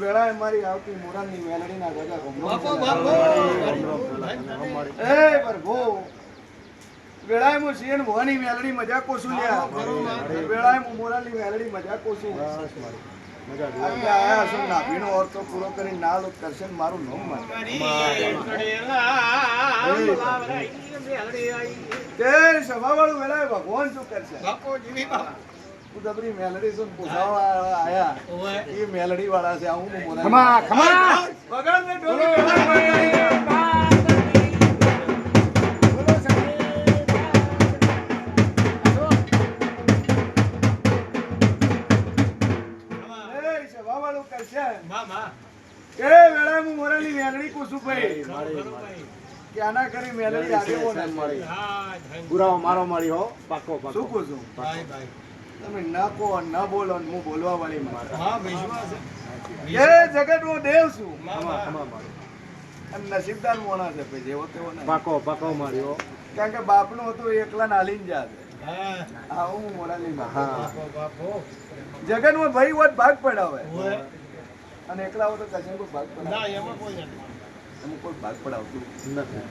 વેળાએ મારી આવતી મોરાલની મેલડીના ગજા બાપો બાપો એ પ્રભુ વેળાએ હું સિંહ મોહની મેલડી મજાકો છું લ્યા. વેળાએ હું મોરાની મેલડી મજા કોશું આયા છો અર્થ પૂરો કરી ના લોક કરશે મારું નામ તે વેળાએ ભગવાન શું કરશે? મેલડી પૂછાવા આયા. એ મેલડી વાળા છે હું મોરાલી ખમા ખમા. વગાડ ને ઢોલી એ હું મેલડી પૂછું ભાઈ. કે આના કરી મેલડી આગેવો ને? મળી હા પુરાવો મારો મારી હો. પાકો પાકો. શું ભાઈ ભાઈ. તમે ન કહો ન બોલો હું બોલવા વાળી હા વિશ્વાસ જગત હું દેવ છું. નસીબદાર મોણા છે ભાઈ જેવો તેવો પાકો પાકો માર્યો. કારણ કે બાપનું હતું એકલા નાલીને જાતે. હા. હું મોરાલી માં હા. બાપો બાપો જગતમાં ભાઈ હોત ભાગ પડાવે. અને એકલા હોય તો કશે કોઈ ભાગ ના પડાવે એમાં કોઈ નથી. કોઈ ભાગ પડાવતું નથી.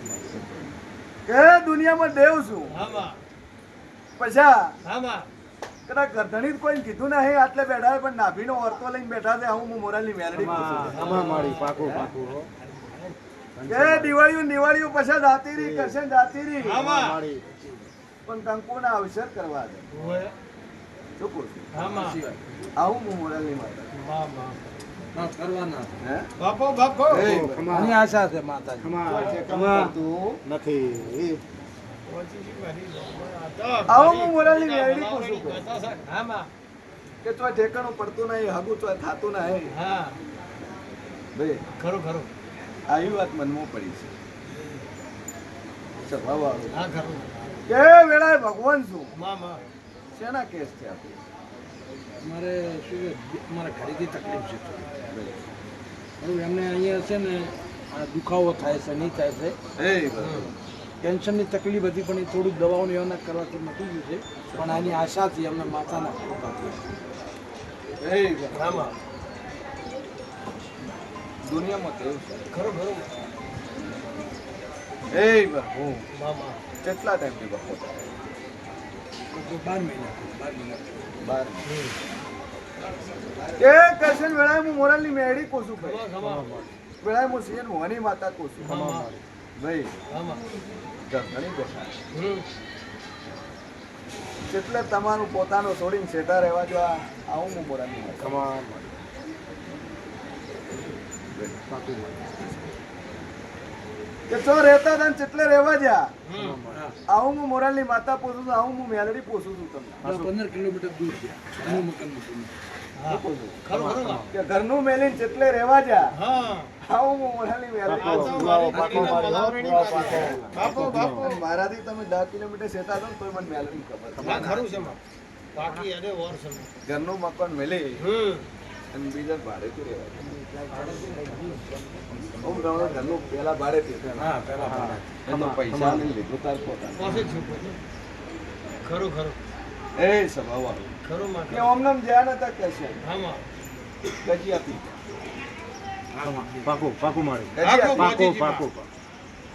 કે દુનિયામાં દેવ છું. મામા કદાચ ગરધણી કોઈ કીધું નહીં આટલે બેઠા પણ નાભીનો વર્તો લઈને બેઠા છે આવું હું મોરાલની મેલડી મારી પાકો પાકો હો. કે દિવાળીઓ દિવાળીઓ પછી જાતી રહી કરશે જાતી રહી. પણ કંકુના અવસર કરવા દે. આવું હું મોરાલની માતા. કરવાના. હે? બાપો બાપો. આશા છે પડતું. નથી. આવો હું મોરાલી મેળવી પૂછું કે તો ઠેકાણું પડતું નહીં હગું તો થાતું નહીં હા. ભાઈ ખરું ખરું. આવી વાત મનમાં પડી છે. સ્વભાવવાળું. હા ખરું. કે વેળાએ ભગવાન છું. મામા શેના કેસ છે આપણે મારે શું મારે ઘરેથી તકલીફ છે. થોડી. એમને અહીંયા છે ને આ દુખાવો થાય છે નહીં થાય છે. એ બરાબર. ટેન્શનની તકલીફ હતી પણ એ થોડુંક દવાઓને એના કરવાથી મટી ગયું છે. પણ આની આશાથી અમને માતાના કૃપાથી એ દુનિયામાં કેવું છે. ખરું ખરું. એ બરાબર. મામા. કેટલા ટાઈમથી બપોર બાર મહિના બાર મહિના બાર કે કરશન વેળાએ હું મોરાલની મેળી કોશું ભાઈ. વેળાએ હું સિંહ મોહની માતા કોશું ભાઈ ઘણી એટલે તમારું પોતાનું છોડીને સેટા રહેવા જો આ- આવું હું બોલાવી તમામ રહેતા હતા રહેવા જા આવું હું મોરાલની માતા પોસું છું આવું હું મેલડી પોસું છું તમને. પંદર કિલોમીટર દૂર છે. ઘરનું મેલીને ચેટલે રહેવા જા મારાથી તમે દસ કિલોમીટર સેટા છો તો મને મેલડી ખબર. બાકી અરે વર છે ઘરનું મકાન મેલી. અને બીજા ભાડે થી ઘરનું પેલા ભાડે થી હા પહેલા ભાડા. એ તો પૈસા ને લીધું તાર પોતાનું. પાસે જ છું પોતે. ખરું ખરું. એ સ્વભાવ ખરું કે ઓમનમ જ્યાં નતા કહેશે હા કજી આપી પાકો પાકો મારી. ગજી પાકો. પાકો પાકો.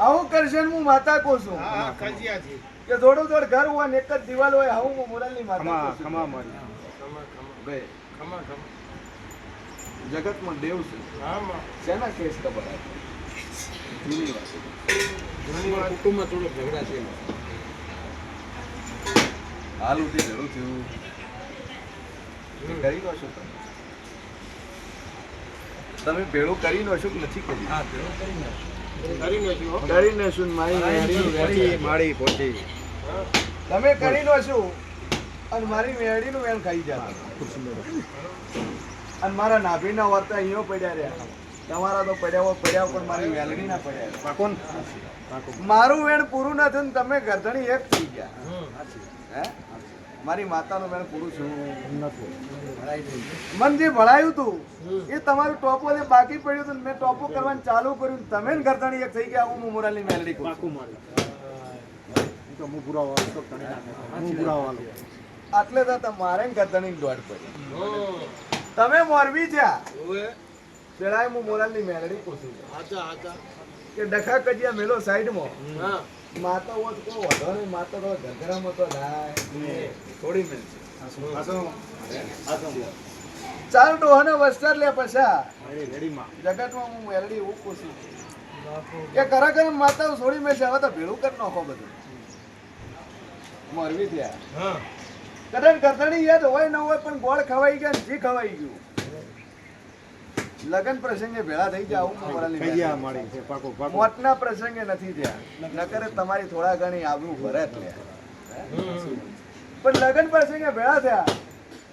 આવું કરશે હું માતા કહું છું. કે જોડું જોડ ઘર હોય ને એક જ દિવાલ હોય આવું હું મોરાલની માતા ખમા ખમા જગતમાં દેવ છે. શેના કેસ ખબર જૂની વાત કુટુંબમાં થોડો ઝઘડા છે. હાલ ઉઠી જરૂર થયું. કરી લો છો તમે. તમે ભેળો કરી નો છો કે નથી કરી. હા ભેળો કરીને કરી નાખ્યું હો. કરીને શું મારી પોતી. તમે કરી લો છો અને મારી મેળીનું વેણ ખાઈ જાય અને મારા નાભીના વર્તા અહીંયા પડ્યા રહ્યા. તમારા તો પડ્યા હોય પડ્યા પણ મારી વેલણી ના પડ્યા. પાકો મારું વેણ પૂરું ના થયું ને તમે ગરધણી એક થઈ ગયા. હે? મારી માતાનું વેણ પૂરું છું નથી. મન જે ભણાયું હતું એ તમારું ટોપો જે બાકી પડ્યું હતું ને મેં ટોપો કરવાનું ચાલુ કર્યું તમે ને ગરદણી એક થઈ ગયા હું મોરાલની મેલડી કહું મારી. તો હું પુરાવો તો હું પુરાવો આટલે તો તમારે ને ગરદણી દોડ પડી. તમે મોરબી છે પેલા હું મોરાલની મેલડી પૂછું કે ડખા કજિયા મેલો સાઈડમાં હા. માતા હોત કોઈ વધારે માતા તો ઘરઘરામાં તો લાય થોડી મિલશે ચાલ ડોહાને વસ્તર લે પછા. જગતમાં હું મેલડી એવું પૂછું. કે ખરેખર માતા છોડી મેં હવે તો ભેળું કરી નાખો બધું. મરવી થયા. હા. કદાચ કરતાની યાદ હોય ન હોય પણ ગોળ ખવાઈ ગયા જી ખવાઈ ગયું. લગન પ્રસંગે ભેળા થઈ હું ગયા મોતના પ્રસંગે નથી થયા. નકર તમારી થોડા ઘણી આબરૂ ભરત લે. પણ લગન પ્રસંગે ભેળા થયા?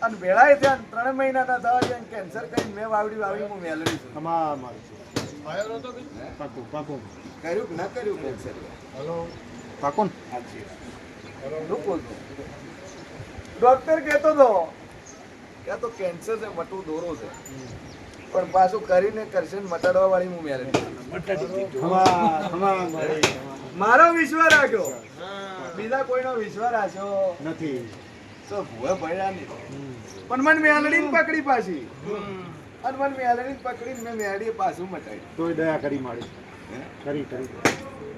અને ભેળાય થયા ત્રણ મહિના ના થવા જાય કેન્સર કરી મેં વાવડી વાવડી હું મેલડી છું. તમામ મારી છે આયો નતો કે પાકો પાકો. કર્યું કે ના કર્યું કેન્સર હલો? પાકો ડોક્ટર કહેતો હતો કે તો કેન્સર છે મટું દોરો છે. પણ પાછું કરીને કરશે મટાડવા વાળી હું ખમા મારી વિશ્વાસ રાખ્યો. બીજા કોઈનો વિશ્વાસ રાખ્યો નથી. તો ભૂવે ભર્યા નહીં પણ મને મેલડીને પકડી પાછી. અને મને મેલડીને પકડીને મેં મેલડીએ પાછું મટાડી. તોય દયા કરી મારી. કરી કરી.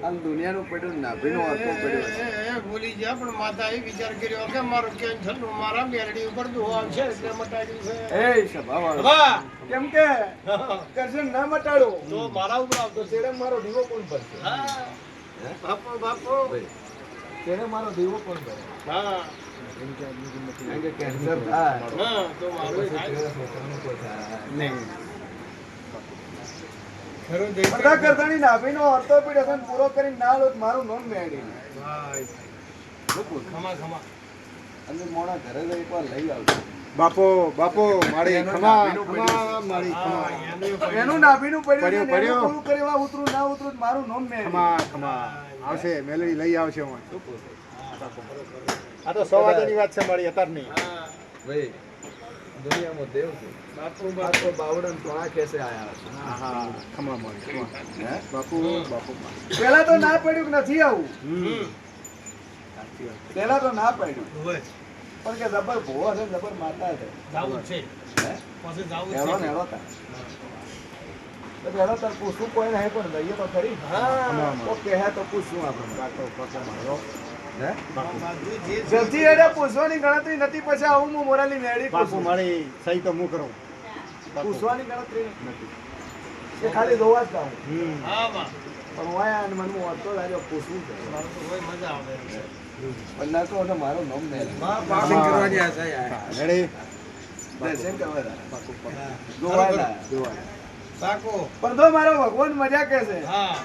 આમ દુનિયાનું પડ્યું નાભીનો આખો પડ્યો છે. એ- એ ભૂલી ગયા પણ માતાએ વિચાર કર્યો કે મારું કેન્સરનું મારા મેરડી ઉપર દુહો છે એટલે મટાડ્યું છે. એ વાહ! કેમ કે કરશે ના મટાડો. તો મારા ઉપર આવતો છે મારો દીવો કોણ પડશે હા. બાપો બાપુ. તેને મારો દેવો કોણ ભરે હા. કારણ કે કેન્સર થાય. હા તો મારું પછી થાય. તેરે છોકરાનું કોઈ થાય નહીં બધા કરતાની નાભીનો ઓર્થોપેડિશન પૂરો કરીને ના લો મારું નામ મેળી. ખમા ખમા. અને મોણા ઘરે જઈ એકવાર લઈ આવજો. બાપો બાપો મારી ખમા ખમા મારી ખમા એનું નાભીનું પડ્યું પડ્યું, ને એનું પૂરું કરવા ઉતરું ના ઉતરું મારું નામ મે. ખમા ખમા આવશે મેલડી લઈ આવશે હું. આ તો સવાદની વાત છે મારી અતારની. ભાઈ દુનિયામાં દેવ છે. બાપુ બાપુ. બાવડન તો આ કેસે આયા હા ખમા મારી ખમા બાપુ બાપુ પેલા તો ના પડ્યું નથી આવું? પહેલા પેલા તો ના પડ્યું. હોય. પણ કે જબર ભૂવો છે જબર માતા છે. જાવું છે. પાસે જાવું છે. હેડો તાર. તા હેડો તાર પૂછવું કોઈ નહીં પણ લઈએ તો ખરી? હા. તો કહે તો પૂછશું આપણે મારો. જલ્દી હેડે પૂછવાની ગણતરી નથી પછી આવું હું મોરાલી મેળી પાછું. મારી સહી તો હું કરું. પૂછવાની ગણતરી નથી. એ ખાલી જોવા જ જાઉં પણ હું આયા અને વાંચતો લાગ્યો પૂછવું છે. મારું તો મજા આવે. પણ ના તો મારું નામ મેળી કરવાની આશા યાર. રેડી દર્શન કરવા. જાય. પાકો. પાકો જોવા પાકો. પણ મારો ભગવાન મજા કે છે. હા.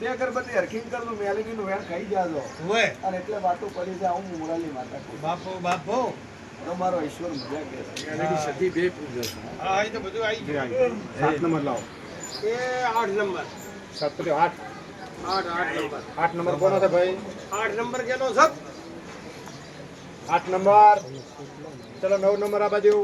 બે અગરબત્તી હરખીન કરલું મેલીનું વેણ ખાઈ જાજો. હોય અને એટલે વાતો પડી છે હું મોરાલી માતા કહું બાપો બાપુ. તો મારો ઈશ્વર મજા કે છે. મેલડી સતી બે પૂજે હા તો બધું આવી ગયું. સાત નંબર લાવો. એ આઠ નંબર. સાત આઠ. આઠ આઠ નંબર. આઠ નંબર કોનો છે ભાઈ? આઠ નંબર કેનો સબ આઠ નંબર. ચલો નવ નંબર આ બાજુ.